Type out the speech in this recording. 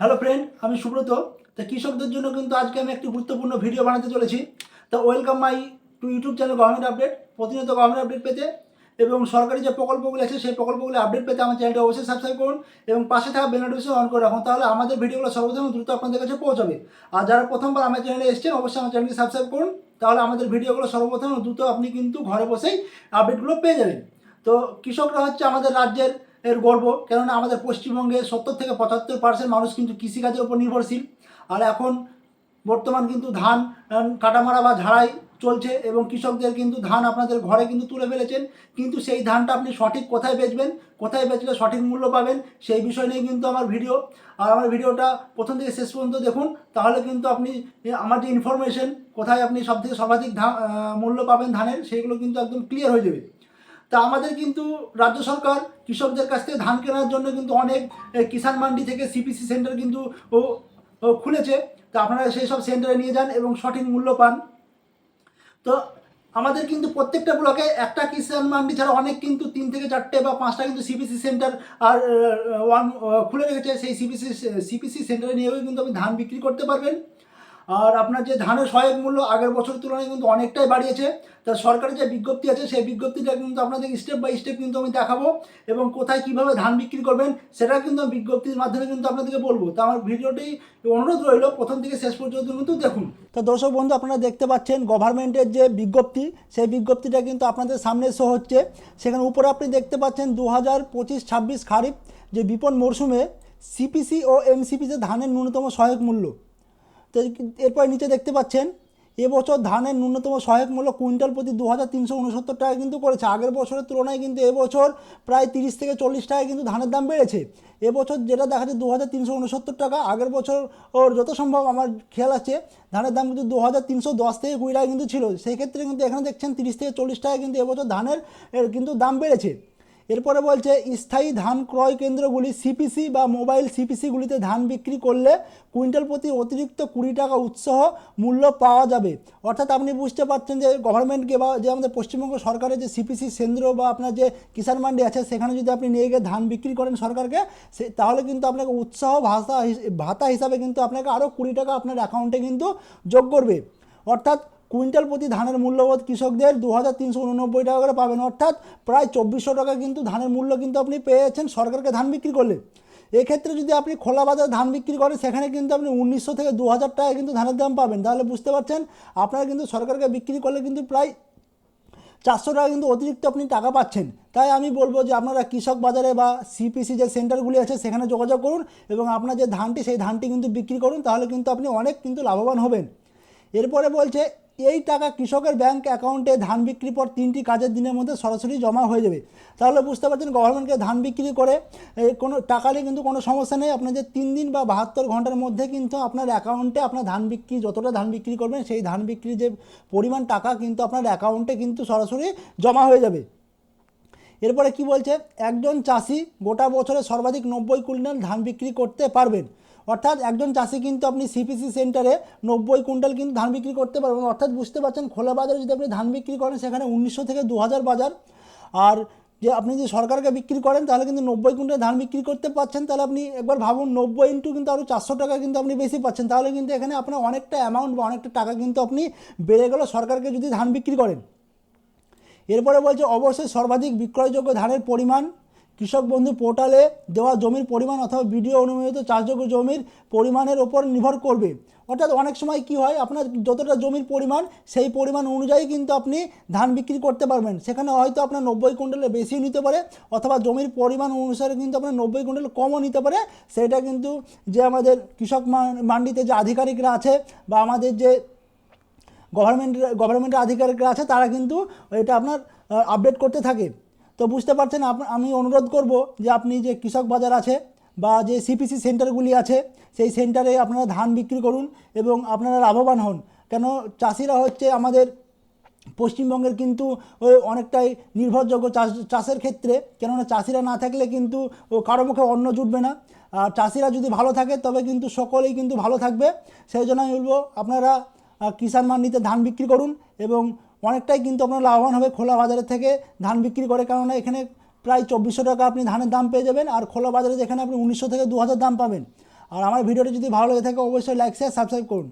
Hello friend আমি সুব্রত। তা কৃষকদের জন্য কিন্তু আজকে আমি একটি গুরুত্বপূর্ণ ভিডিও বানাতে চলেছি। তা welcome my to YouTube channel government update প্রতিনিয়ত গভর্নমেন্ট আপডেট পেতে। এবং সরকারি যে প্রকল্পগুলো আছে, সেই প্রকল্পগুলো আপডেট পেতে আমার চ্যানেলটি অবশ্যই সাবস্ক্রাইব করুন এবং পাশে থাকা বেল নোটিফিকেশন অন করে রাখুন, তাহলে আমাদের ভিডিওগুলো সর্বপ্রথম দ্রুত আপনাদের কাছে পৌঁছাবে। আর যারা প্রথমবার আমার চ্যানেলে এসেছেন, অবশ্যই আমার চ্যানেলটি সাবস্ক্রাইব করুন, তাহলে আমাদের ভিডিওগুলো সর্বপ্রথম দ্রুত আপনি কিন্তু ঘরে বসেই আপডেটগুলো পেয়ে যাবেন। তো কৃষকরা হচ্ছে আমাদের রাজ্যের এর গর্ব। কেননা আমাদের পশ্চিমবঙ্গে সত্তর থেকে পঁচাত্তর পার্সেন্ট মানুষ কিন্তু কৃষিকাজের উপর নির্ভরশীল। আর এখন বর্তমান কিন্তু ধান কাটামারা বা ঝাড়াই চলছে এবং কৃষকদের কিন্তু ধান আপনাদের ঘরে কিন্তু তুলে ফেলেছেন। কিন্তু সেই ধানটা আপনি সঠিক কোথায় বেচবেন, কোথায় বেচলে সঠিক মূল্য পাবেন, সেই বিষয় নিয়ে কিন্তু আমার ভিডিও। আর আমার ভিডিওটা প্রথম থেকে শেষ পর্যন্ত দেখুন, তাহলে কিন্তু আপনি আমার যে ইনফরমেশন কোথায় আপনি সব থেকে সর্বাধিক ধান মূল্য পাবেন ধানের সেইগুলো কিন্তু একদম ক্লিয়ার হয়ে যাবে। তা আমাদের কিন্তু রাজ্য সরকার কৃষকদের কাছ থেকে ধান কেনার জন্য কিন্তু অনেক কিষাণ মান্ডি থেকে সিপিসি সেন্টার কিন্তু ও খুলেছে। তা আপনারা সেই সব সেন্টারে নিয়ে যান এবং সঠিক মূল্য পান। তো আমাদের কিন্তু প্রত্যেকটা ব্লকে একটা কিষাণ মান্ডি ছাড়া অনেক কিন্তু তিন থেকে চারটে বা পাঁচটা কিন্তু সিপিসি সেন্টার আর ওয়ান খুলে রেখেছে। সেই সিপিসি সিপিসি সেন্টারে নিয়েও কিন্তু আপনি ধান বিক্রি করতে পারবেন। আর আপনার যে ধানের সহায়ক মূল্য আগের বছরের তুলনায় কিন্তু অনেকটাই বাড়িয়েছে, তা সরকারের যে বিজ্ঞপ্তি আছে সেই বিজ্ঞপ্তিটা কিন্তু আপনাদের স্টেপ বাই স্টেপ কিন্তু আমি দেখাবো এবং কোথায় কীভাবে ধান বিক্রি করবেন সেটা কিন্তু বিজ্ঞপ্তির মাধ্যমে কিন্তু আপনাদেরকে বলব। তা আমার ভিডিওটি অনুরোধ রইল, প্রথম থেকে শেষ পর্যন্ত কিন্তু দেখুন। তো দর্শক বন্ধু, আপনারা দেখতে পাচ্ছেন গভর্নমেন্টের যে বিজ্ঞপ্তি, সেই বিজ্ঞপ্তিটা কিন্তু আপনাদের সামনে শো হচ্ছে। সেখানে উপরে আপনি দেখতে পাচ্ছেন দু হাজার পঁচিশ ছাব্বিশ খারিফ যে বিপণ মরশুমে সিপিসি ও এমসিপিতে ধানের ন্যূনতম সহায়ক মূল্য। এরপর নিচে দেখতে পাচ্ছেন এবছর ধানের ন্যূনতম সহায়ক মূল্য কুইন্টাল প্রতি দু হাজার তিনশো উনসত্তর টাকা কিন্তু করেছে। আগের বছরের তুলনায় কিন্তু এবছর প্রায় তিরিশ থেকে চল্লিশ টাকা কিন্তু ধানের দাম বেড়েছে। এবছর যেটা দেখা যাচ্ছে দু হাজার তিনশো উনসত্তর টাকা, আগের বছর ওর যত সম্ভব আমার খেয়াল আছে, ধানের দাম কিন্তু দু হাজার তিনশো দশ থেকে কুড়ি টাকা কিন্তু ছিল। সেই ক্ষেত্রে কিন্তু এখানে দেখছেন তিরিশ থেকে চল্লিশ টাকা কিন্তু এবছর ধানের কিন্তু দাম বেড়েছে। এরপরে বলছে, স্থায়ী ধান ক্রয় কেন্দ্রগুলি সিপিসি বা মোবাইল সিপিসিগুলিতে ধান বিক্রি করলে কুইন্টাল প্রতি অতিরিক্ত কুড়ি টাকা উৎসাহ মূল্য পাওয়া যাবে। অর্থাৎ আপনি বুঝতে পারছেন যে গভর্নমেন্টকে বা যে আমাদের পশ্চিমবঙ্গ সরকারের যে সিপিসি কেন্দ্র বা আপনার যে কিষাণ মান্ডি আছে, সেখানে যদি আপনি নিয়ে গিয়ে ধান বিক্রি করেন সরকারকে, সে তাহলে কিন্তু আপনাকে উৎসাহ হিস- ভাতা হিসাবে কিন্তু আপনাকে আরও কুড়ি টাকা আপনার অ্যাকাউন্টে কিন্তু যোগ করবে। অর্থাৎ কুইন্টাল প্রতি ধানের মূল্যবোধ কৃষকদের দু হাজার তিনশো উননব্বই টাকা করে পাবেন। অর্থাৎ প্রায় চব্বিশশো টাকা কিন্তু ধানের মূল্য কিন্তু আপনি পেয়েছেন সরকারকে ধান বিক্রি করলে। এক্ষেত্রে যদি আপনি খোলা বাজারে ধান বিক্রি করেন, সেখানে কিন্তু আপনি উনিশশো থেকে দু হাজার টাকা কিন্তু ধানের দাম পাবেন। তাহলে বুঝতে পারছেন, আপনারা কিন্তু সরকারকে বিক্রি করলে কিন্তু প্রায় চারশো টাকা কিন্তু অতিরিক্ত আপনি টাকা পাচ্ছেন। তাই আমি বলব যে আপনারা কৃষক বাজারে বা সিপিসি যে সেন্টারগুলি আছে, সেখানে যোগাযোগ করুন এবং আপনার যে ধানটি, সেই ধানটি কিন্তু বিক্রি করুন, তাহলে কিন্তু আপনি অনেক কিন্তু লাভবান হবেন। এরপরে বলছে এই টাকা কৃষকের ব্যাংক অ্যাকাউন্টে ধান বিক্রি পর তিনটি কাজের দিনের মধ্যে সরাসরি জমা হয়ে যাবে। তাহলে বুঝতে পারছেন গভর্নমেন্টকে ধান বিক্রি করে কোনো টাকা নিয়ে কিন্তু কোনো সমস্যা নেই। আপনার যে তিন দিন বা বাহাত্তর ঘণ্টার মধ্যে কিন্তু আপনার অ্যাকাউন্টে আপনার ধান বিক্রি, যতটা ধান বিক্রি করবেন, সেই ধান বিক্রির যে পরিমাণ টাকা কিন্তু আপনার অ্যাকাউন্টে কিন্তু সরাসরি জমা হয়ে যাবে। এরপরে কি বলছে? একজন চাষি গোটা বছরে সর্বাধিক নব্বই কুইন্টাল ধান বিক্রি করতে পারবেন। অর্থাৎ একজন চাষি কিন্তু আপনি সিপিসি সেন্টারে নব্বই কুইন্টাল কিন্তু ধান বিক্রি করতে পারবেন। অর্থাৎ বুঝতে পারছেন, খোলা বাজারে যদি আপনি ধান বিক্রি করেন, সেখানে উনিশশো থেকে দু হাজার বাজার। আর যে আপনি যদি সরকারকে বিক্রি করেন, তাহলে কিন্তু নব্বই কুইন্টাল ধান বিক্রি করতে পারছেন। তাহলে আপনি একবার ভাবুন, নব্বই ইন্টু কিন্তু আরও চারশো টাকা কিন্তু আপনি বেশি পাচ্ছেন। তাহলে কিন্তু এখানে আপনার অনেকটা অ্যামাউন্ট বা অনেকটা টাকা কিন্তু আপনি বেড়ে গেল সরকারকে যদি ধান বিক্রি করেন। এরপরে বলছে, অবশ্যই সর্বাধিক বিক্রয়যোগ্য ধানের পরিমাণ কৃষক বন্ধু পোর্টালে দেওয়া জমির পরিমাণ অথবা ভিডিও অনুমোদিত চাষযোগ্য জমির পরিমাণের ওপর নির্ভর করবে। অর্থাৎ অনেক সময় কি হয়, আপনার যতটা জমির পরিমাণ, সেই পরিমাণ অনুযায়ী কিন্তু আপনি ধান বিক্রি করতে পারবেন। সেখানে হয়তো আপনার নব্বই কুইন্টালের বেশিও নিতে পারে, অথবা জমির পরিমাণ অনুসারে কিন্তু আপনার নব্বই কুইন্টাল কমও নিতে পারে। সেটা কিন্তু যে আমাদের কৃষক মান্ডিতে যে আধিকারিকরা আছে বা আমাদের যে গভর্নমেন্টের গভর্নমেন্টের আধিকারিকরা আছে, তারা কিন্তু এটা আপনার আপডেট করতে থাকে। তো বুঝতে পারছেন আমি অনুরোধ করব যে আপনি যে কৃষক বাজার আছে বা যে সিপিসি সেন্টারগুলি আছে, সেই সেন্টারে আপনারা ধান বিক্রি করুন এবং আপনারা লাভবান হন। কেন, চাষিরা হচ্ছে আমাদের পশ্চিমবঙ্গের কিন্তু অনেকটাই নির্ভরযোগ্য চাষ, চাষের ক্ষেত্রে। কেননা, চাষিরা না থাকলে কিন্তু কারও মুখে অন্ন জুটবে না। আর চাষিরা যদি ভালো থাকে, তবে কিন্তু সকলেই কিন্তু ভালো থাকবে। সেই জন্য আমি বলব, আপনারা কিষাণ মান্ডিতে ধান বিক্রি করুন এবং অনেকটাই কিন্তু আপনার লাভবান হবে খোলা বাজারে থেকে ধান বিক্রি করে। কারণ এখানে প্রায় চব্বিশশো টাকা আপনি ধানের দাম পেয়ে যাবেন আর খোলা বাজারে যেখানে আপনি উনিশশো থেকে দু হাজার দাম পাবেন। আর আমার ভিডিওটি যদি ভালো লেগে থাকে, অবশ্যই লাইক শেয়ার সাবস্ক্রাইব করুন।